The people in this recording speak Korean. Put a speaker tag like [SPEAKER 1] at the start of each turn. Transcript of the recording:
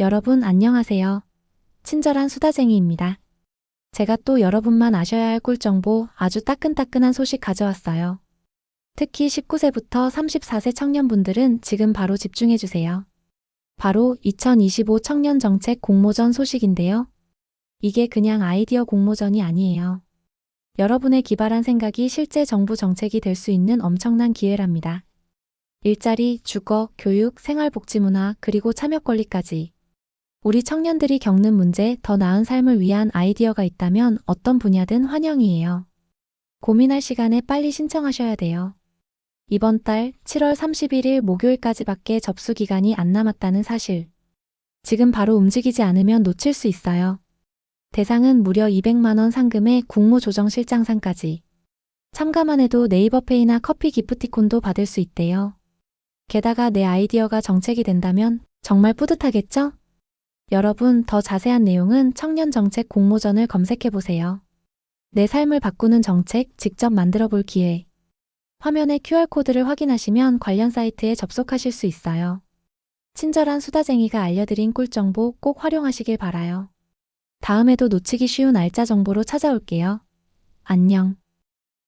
[SPEAKER 1] 여러분 안녕하세요. 친절한 수다쟁이입니다. 제가 또 여러분만 아셔야 할 꿀정보 아주 따끈따끈한 소식 가져왔어요. 특히 19세부터 34세 청년분들은 지금 바로 집중해주세요. 바로 2025 청년 정책 공모전 소식인데요. 이게 그냥 아이디어 공모전이 아니에요. 여러분의 기발한 생각이 실제 정부 정책이 될 수 있는 엄청난 기회랍니다. 일자리, 주거, 교육, 생활복지문화, 그리고 참여 권리까지. 우리 청년들이 겪는 문제, 더 나은 삶을 위한 아이디어가 있다면 어떤 분야든 환영이에요. 고민할 시간에 빨리 신청하셔야 돼요. 이번 달 7월 31일 목요일까지밖에 접수 기간이 안 남았다는 사실. 지금 바로 움직이지 않으면 놓칠 수 있어요. 대상은 무려 200만원 상금의 국무조정실장상까지. 참가만 해도 네이버페이나 커피 기프티콘도 받을 수 있대요. 게다가 내 아이디어가 정책이 된다면 정말 뿌듯하겠죠? 여러분, 더 자세한 내용은 청년정책 공모전을 검색해보세요. 내 삶을 바꾸는 정책 직접 만들어 볼 기회. 화면에 QR코드를 확인하시면 관련 사이트에 접속하실 수 있어요. 친절한 수다쟁이가 알려드린 꿀정보 꼭 활용하시길 바라요. 다음에도 놓치기 쉬운 알짜 정보로 찾아올게요. 안녕.